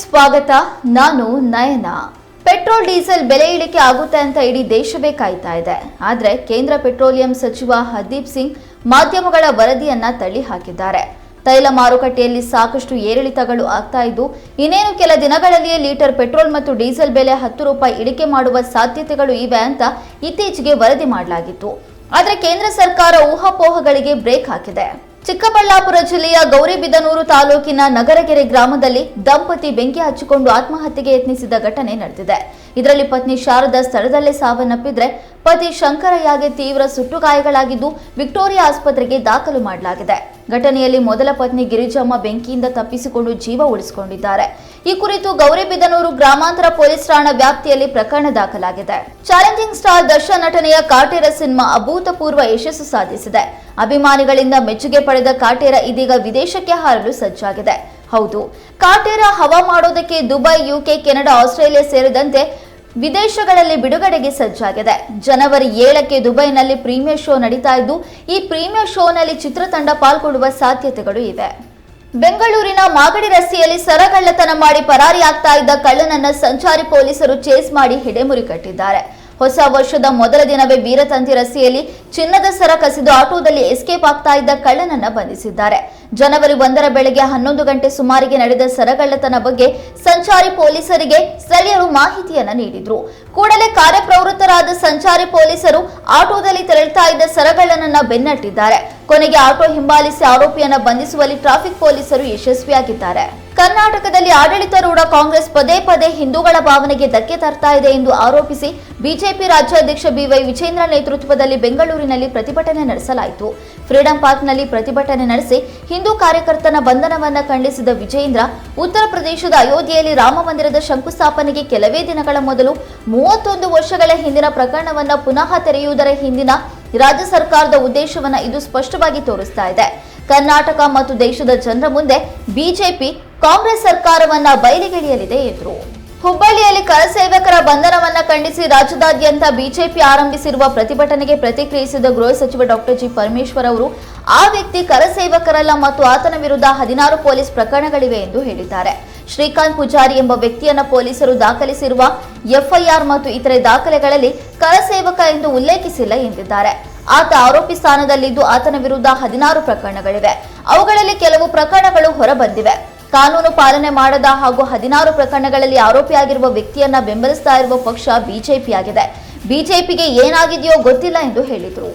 ಸ್ವಾಗತ, ನಾನು ನಯನ. Petrol, diesel ಬೆಲೆ ಇಳಿಕೆ ಆಗುತ್ತೆ ಅಂತ ಇಡೀ ದೇಶವೇ ಕಾಯ್ತಾ ಇದೆ. ಆದರೆ ಕೇಂದ್ರ ಪೆಟ್ರೋಲಿಯಂ ಸಚಿವ ಹರ್ದೀಪ್ ಸಿಂಗ್ ಮಾಧ್ಯಮಗಳ ವರದಿಯನ್ನ ತಳ್ಳಿ ಹಾಕಿದ್ದಾರೆ ತೈಲ ಮಾರುಕಟ್ಟೆಯಲ್ಲಿ ಸಾಕಷ್ಟು ಏರಿಳಿತಗಳು ಆಗ್ತಾ ಇದ್ದು, ಇನ್ನೇನು ಕೆಲ ದಿನಗಳಲ್ಲಿಯೇ ಲೀಟರ್ ಪೆಟ್ರೋಲ್ ಮತ್ತು ಡೀಸೆಲ್ ಬೆಲೆ ಹತ್ತು ರೂಪಾಯಿ ಇಳಿಕೆ ಮಾಡುವ ಸಾಧ್ಯತೆಗಳು ಇವೆ ಅಂತ ಇತ್ತೀಚೆಗೆ ವರದಿ ಮಾಡಲಾಗಿತ್ತು. ಆದರೆ ಕೇಂದ್ರ ಸರ್ಕಾರ ಊಹಾಪೋಹಗಳಿಗೆ ಬ್ರೇಕ್ ಹಾಕಿದೆ. ಚಿಕ್ಕಬಳ್ಳಾಪುರ ಜಿಲ್ಲೆಯ ಗೌರಿಬಿದನೂರು ತಾಲೂಕಿನ ನಗರಗೆರೆ ಗ್ರಾಮದಲ್ಲಿ ದಂಪತಿ ಬೆಂಕಿ ಹಚ್ಚಿಕೊಂಡು ಆತ್ಮಹತ್ಯೆಗೆ ಯತ್ನಿಸಿದ ಘಟನೆ ನಡೆದಿದೆ. ಇದರಲ್ಲಿ ಪತ್ನಿ ಶಾರದಾ ಸ್ಥಳದಲ್ಲೇ ಸಾವನ್ನಪ್ಪಿದ್ರೆ ಪತಿ ಶಂಕರಯ್ಯಗೆ ತೀವ್ರ ಸುಟ್ಟು ಗಾಯಗಳಾಗಿದ್ದು ವಿಕ್ಟೋರಿಯಾ ಆಸ್ಪತ್ರೆಗೆ ದಾಖಲು ಮಾಡಲಾಗಿದೆ. ಘಟನೆಯಲ್ಲಿ ಮೊದಲ ಪತ್ನಿ ಗಿರಿಜಮ್ಮ ಬೆಂಕಿಯಿಂದ ತಪ್ಪಿಸಿಕೊಂಡು ಜೀವ ಉಳಿಸಿಕೊಂಡಿದ್ದಾರೆ. ಈ ಕುರಿತು ಗೌರಿಬಿದನೂರು ಗ್ರಾಮಾಂತರ ಪೊಲೀಸ್ ಠಾಣಾ ವ್ಯಾಪ್ತಿಯಲ್ಲಿ ಪ್ರಕರಣ ದಾಖಲಾಗಿದೆ. ಚಾಲೆಂಜಿಂಗ್ ಸ್ಟಾರ್ ದರ್ಶನ್ ನಟನೆಯ ಕಾಟೇರ ಸಿನಿಮಾ ಅಭೂತಪೂರ್ವ ಯಶಸ್ಸು ಸಾಧಿಸಿದೆ. ಅಭಿಮಾನಿಗಳಿಂದ ಮೆಚ್ಚುಗೆ ಪಡೆದ ಕಾಟೇರ ಇದೀಗ ವಿದೇಶಕ್ಕೆ ಹಾರಲು ಸಜ್ಜಾಗಿದೆ. ಹೌದು, ಕಾಟೇರ ಹವಾ ಮಾಡೋದಕ್ಕೆ ದುಬೈ, ಯುಕೆ, ಕೆನಡಾ, ಆಸ್ಟ್ರೇಲಿಯಾ ಸೇರಿದಂತೆ ವಿದೇಶಗಳಲ್ಲಿ ಬಿಡುಗಡೆಗೆ ಸಜ್ಜಾಗಿದೆ. ಜನವರಿ ಏಳಕ್ಕೆ ದುಬೈನಲ್ಲಿ ಪ್ರೀಮಿಯರ್ ಶೋ ನಡೀತಾ ಇದ್ದು, ಈ ಪ್ರೀಮಿಯರ್ ಶೋನಲ್ಲಿ ಚಿತ್ರತಂಡ ಪಾಲ್ಗೊಳ್ಳುವ ಸಾಧ್ಯತೆಗಳು ಇವೆ. ಬೆಂಗಳೂರಿನ ಮಾಗಡಿ ರಸ್ತೆಯಲ್ಲಿ ಸರಗಳ್ಳತನ ಮಾಡಿ ಪರಾರಿಯಾಗ್ತಾ ಇದ್ದ ಕಳ್ಳನನ್ನ ಸಂಚಾರಿ ಪೊಲೀಸರು ಚೇಸ್ ಮಾಡಿ ಹಿಡೆಮುರಿ ಕಟ್ಟಿದ್ದಾರೆ. ಹೊಸ ವರ್ಷದ ಮೊದಲ ದಿನವೇ ವೀರತಂತಿ ರಸ್ತೆಯಲ್ಲಿ ಚಿನ್ನದ ಸರ ಕಸಿದು ಆಟೋದಲ್ಲಿ ಎಸ್ಕೇಪ್ ಆಗ್ತಾ ಇದ್ದ ಕಳ್ಳನನ್ನ ಬಂಧಿಸಿದ್ದಾರೆ. ಜನವರಿ ಒಂದರ ಬೆಳಗ್ಗೆ ಹನ್ನೊಂದು ಗಂಟೆ ಸುಮಾರಿಗೆ ನಡೆದ ಸರಗಳ್ಳತನ ಬಗ್ಗೆ ಸಂಚಾರಿ ಪೊಲೀಸರಿಗೆ ಸ್ಥಳೀಯರು ಮಾಹಿತಿಯನ್ನ ನೀಡಿದ್ರು. ಕೂಡಲೇ ಕಾರ್ಯಪ್ರವೃತ್ತರಾದ ಸಂಚಾರಿ ಪೊಲೀಸರು ಆಟೋದಲ್ಲಿ ತೆರಳುತ್ತಾ ಇದ್ದ ಸರಗಳ್ಳನನ್ನ ಬೆನ್ನಟ್ಟಿದ್ದಾರೆ. ಕೊನೆಗೆ ಆಟೋ ಹಿಂಬಾಲಿಸಿ ಆರೋಪಿಯನ್ನು ಬಂಧಿಸುವಲ್ಲಿ ಟ್ರಾಫಿಕ್ ಪೊಲೀಸರು ಯಶಸ್ವಿಯಾಗಿದ್ದಾರೆ. ಕರ್ನಾಟಕದಲ್ಲಿ ಆಡಳಿತಾರೂಢ ಕಾಂಗ್ರೆಸ್ ಪದೇ ಪದೇ ಹಿಂದೂಗಳ ಭಾವನೆಗೆ ಧಕ್ಕೆ ತರ್ತಾ ಇದೆ ಎಂದು ಆರೋಪಿಸಿ ಬಿಜೆಪಿ ರಾಜ್ಯಾಧ್ಯಕ್ಷ ಬಿವೈ ವಿಜೇಂದ್ರ ನೇತೃತ್ವದಲ್ಲಿ ಬೆಂಗಳೂರಿನಲ್ಲಿ ಪ್ರತಿಭಟನೆ ನಡೆಸಲಾಯಿತು. ಫ್ರೀಡಂ ಪಾರ್ಕ್ನಲ್ಲಿ ಪ್ರತಿಭಟನೆ ನಡೆಸಿ ಹಿಂದೂ ಕಾರ್ಯಕರ್ತನ ಬಂಧನವನ್ನು ಖಂಡಿಸಿದ ವಿಜೇಂದ್ರ, ಉತ್ತರ ಪ್ರದೇಶದ ಅಯೋಧ್ಯೆಯಲ್ಲಿ ರಾಮ ಮಂದಿರದ ಶಂಕುಸ್ಥಾಪನೆಗೆ ಕೆಲವೇ ದಿನಗಳ ಮೊದಲು ಮೂವತ್ತೊಂದು ವರ್ಷಗಳ ಹಿಂದಿನ ಪ್ರಕರಣವನ್ನು ಪುನಃ ತೆರೆಯುವುದರ ಹಿಂದಿನ ರಾಜ್ಯ ಸರ್ಕಾರದ ಉದ್ದೇಶವನ್ನ ಇದು ಸ್ಪಷ್ಟವಾಗಿ ತೋರಿಸ್ತಾ ಇದೆ. ಕರ್ನಾಟಕ ಮತ್ತು ದೇಶದ ಜನರ ಮುಂದೆ ಬಿಜೆಪಿ ಕಾಂಗ್ರೆಸ್ ಸರ್ಕಾರವನ್ನ ಬಯಲಿಗೆಳೆಯಲಿದೆ ಎಂದರು. ಹುಬ್ಬಳ್ಳಿಯಲ್ಲಿ ಕರಸೇವಕರ ಬಂಧನವನ್ನ ಖಂಡಿಸಿ ರಾಜ್ಯದಾದ್ಯಂತ ಬಿಜೆಪಿ ಆರಂಭಿಸಿರುವ ಪ್ರತಿಭಟನೆಗೆ ಪ್ರತಿಕ್ರಿಯಿಸಿದ ಗೃಹ ಸಚಿವ ಡಾಕ್ಟರ್ ಜಿ. ಪರಮೇಶ್ವರ್ ಅವರು, ಆ ವ್ಯಕ್ತಿ ಕರಸೇವಕರಲ್ಲ ಮತ್ತು ಆತನ ವಿರುದ್ಧ ಹದಿನಾರು ಪೊಲೀಸ್ ಪ್ರಕರಣಗಳಿವೆ ಎಂದು ಹೇಳಿದ್ದಾರೆ. ಶ್ರೀಕಾಂತ್ ಪೂಜಾರಿ ಎಂಬ ವ್ಯಕ್ತಿಯನ್ನ ಪೊಲೀಸರು ದಾಖಲಿಸಿರುವ ಎಫ್ಐಆರ್ ಮತ್ತು ಇತರೆ ದಾಖಲೆಗಳಲ್ಲಿ ಕರಸೇವಕ ಎಂದು ಉಲ್ಲೇಖಿಸಿಲ್ಲ ಎಂದಿದ್ದಾರೆ. ಆತ ಆರೋಪಿ ಸ್ಥಾನದಲ್ಲಿದ್ದು ಆತನ ವಿರುದ್ಧ ಹದಿನಾರು ಪ್ರಕರಣಗಳಿವೆ. ಅವುಗಳಲ್ಲಿ ಕೆಲವು ಪ್ರಕರಣಗಳು ಹೊರಬಂದಿವೆ. ಕಾನೂನು ಪಾಲನೆ ಮಾಡದ ಹಾಗೂ ಹದಿನಾರು ಪ್ರಕರಣಗಳಲ್ಲಿ ಆರೋಪಿಯಾಗಿರುವ ವ್ಯಕ್ತಿಯನ್ನ ಬೆಂಬಲಿಸ್ತಾ ಇರುವ ಪಕ್ಷ ಬಿಜೆಪಿಯಾಗಿದೆ. ಬಿಜೆಪಿಗೆ ಏನಾಗಿದೆಯೋ ಗೊತ್ತಿಲ್ಲ ಎಂದು ಹೇಳಿದರು.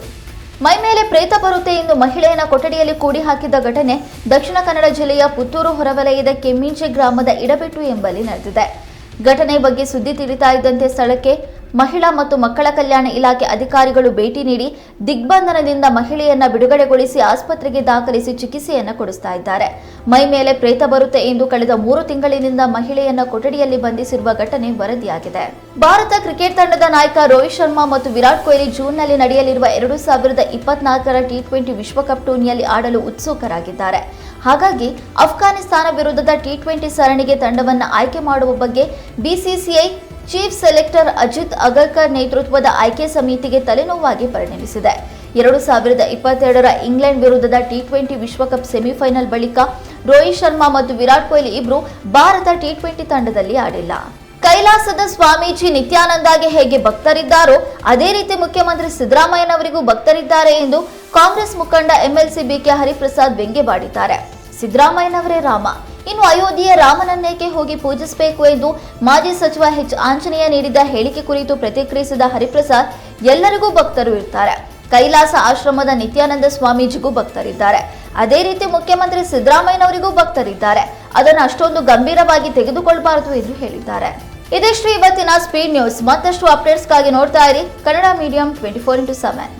ಮೈ ಮೇಲೆ ಪ್ರೇತ ಬರುತ್ತೆ ಎಂದು ಮಹಿಳೆಯನ ಕೊಠಡಿಯಲ್ಲಿ ಕೂಡಿ ಹಾಕಿದ್ದ ಘಟನೆ ದಕ್ಷಿಣ ಕನ್ನಡ ಜಿಲ್ಲೆಯ ಪುತ್ತೂರು ಹೊರವಲಯದ ಕೆಮ್ಮಿಂಚೆ ಗ್ರಾಮದ ಇಡಬೆಟ್ಟು ಎಂಬಲ್ಲಿ ನಡೆದಿದೆ. ಘಟನೆ ಬಗ್ಗೆ ಸುದ್ದಿ ತಿಳಿತಾ ಇದ್ದಂತೆ ಸ್ಥಳಕ್ಕೆ ಮಹಿಳಾ ಮತ್ತು ಮಕ್ಕಳ ಕಲ್ಯಾಣ ಇಲಾಖೆ ಅಧಿಕಾರಿಗಳು ಭೇಟಿ ನೀಡಿ ದಿಗ್ಬಂಧನದಿಂದ ಮಹಿಳೆಯನ್ನ ಬಿಡುಗಡೆಗೊಳಿಸಿ ಆಸ್ಪತ್ರೆಗೆ ದಾಖಲಿಸಿ ಚಿಕಿತ್ಸೆಯನ್ನು ಕೊಡಿಸ್ತಾ ಇದ್ದಾರೆ. ಮೈ ಮೇಲೆ ಪ್ರೇತ ಬರುತ್ತೆ ಎಂದು ಕಳೆದ ಮೂರು ತಿಂಗಳಿನಿಂದ ಮಹಿಳೆಯನ್ನ ಕೊಠಡಿಯಲ್ಲಿ ಬಂಧಿಸಿರುವ ಘಟನೆ ವರದಿಯಾಗಿದೆ. ಭಾರತ ಕ್ರಿಕೆಟ್ ತಂಡದ ನಾಯಕ ರೋಹಿತ್ ಶರ್ಮಾ ಮತ್ತು ವಿರಾಟ್ ಕೊಹ್ಲಿ ಜೂನ್ನಲ್ಲಿ ನಡೆಯಲಿರುವ ಎರಡು ಸಾವಿರದ ಇಪ್ಪತ್ನಾಲ್ಕರ ಟಿ ಟ್ವೆಂಟಿ ವಿಶ್ವಕಪ್ ಟೂರ್ನಿಯಲ್ಲಿ ಆಡಲು ಉತ್ಸುಕರಾಗಿದ್ದಾರೆ. ಹಾಗಾಗಿ ಅಫ್ಘಾನಿಸ್ತಾನ ವಿರುದ್ಧದ ಟಿ ಟ್ವೆಂಟಿ ಸರಣಿಗೆ ತಂಡವನ್ನು ಆಯ್ಕೆ ಮಾಡುವ ಬಗ್ಗೆ BCCI chief selector Ajit Agarkar ನೇತೃತ್ವದ ಆಯ್ಕೆ ಸಮಿತಿಗೆ ತಲೆನೋವಾಗಿ ಪರಿಣಮಿಸಿದೆ. ಎರಡು ಸಾವಿರದ ಇಪ್ಪತ್ತೆರಡರ ಇಂಗ್ಲೆಂಡ್ ವಿರುದ್ಧದ ಟಿ ಟ್ವೆಂಟಿ ವಿಶ್ವಕಪ್ ಸೆಮಿಫೈನಲ್ ಬಳಿಕ ರೋಹಿತ್ ಶರ್ಮಾ ಮತ್ತು ವಿರಾಟ್ ಕೊಹ್ಲಿ ಇಬ್ರು ಭಾರತ ಟಿ ಟ್ವೆಂಟಿ ತಂಡದಲ್ಲಿ ಆಡಿಲ್ಲ. ಕೈಲಾಸದ ಸ್ವಾಮೀಜಿ ನಿತ್ಯಾನಂದಾಗೆ ಹೇಗೆ ಭಕ್ತರಿದ್ದಾರೋ, ಅದೇ ರೀತಿ ಮುಖ್ಯಮಂತ್ರಿ ಸಿದ್ದರಾಮಯ್ಯನವರಿಗೂ ಭಕ್ತರಿದ್ದಾರೆ ಎಂದು ಕಾಂಗ್ರೆಸ್ ಮುಖಂಡ ಎಂಎಲ್ಸಿ ಬಿಕೆ ಹರಿಪ್ರಸಾದ್ ವ್ಯಂಗ್ಯವಾಡಿದ್ದಾರೆ. ಸಿದ್ದರಾಮಯ್ಯನವರೇ ರಾಮ. ಇನ್ನು ಅಯೋಧ್ಯೆಯ ರಾಮನನ್ನೇಕೆ ಹೋಗಿ ಪೂಜಿಸಬೇಕು ಎಂದು ಮಾಜಿ ಸಚಿವ ಹೆಚ್ ಆಂಜನೇಯ ನೀಡಿದ ಹೇಳಿಕೆ ಕುರಿತು ಪ್ರತಿಕ್ರಿಯಿಸಿದ ಹರಿಪ್ರಸಾದ್, ಎಲ್ಲರಿಗೂ ಭಕ್ತರು ಇರ್ತಾರೆ. ಕೈಲಾಸ ಆಶ್ರಮದ ನಿತ್ಯಾನಂದ ಸ್ವಾಮೀಜಿಗೂ ಭಕ್ತರಿದ್ದಾರೆ. ಅದೇ ರೀತಿ ಮುಖ್ಯಮಂತ್ರಿ ಸಿದ್ದರಾಮಯ್ಯನವರಿಗೂ ಭಕ್ತರಿದ್ದಾರೆ. ಅದನ್ನು ಅಷ್ಟೊಂದು ಗಂಭೀರವಾಗಿ ತೆಗೆದುಕೊಳ್ಳಬಾರದು ಎಂದು ಹೇಳಿದ್ದಾರೆ. ಇದಿಷ್ಟು ಇವತ್ತಿನ ಸ್ಪೀಡ್ ನ್ಯೂಸ್. ಮತ್ತಷ್ಟು ಅಪ್ಡೇಟ್ಸ್ಗಾಗಿ ನೋಡ್ತಾ ಇರಿ Kannada medium twenty four into seven.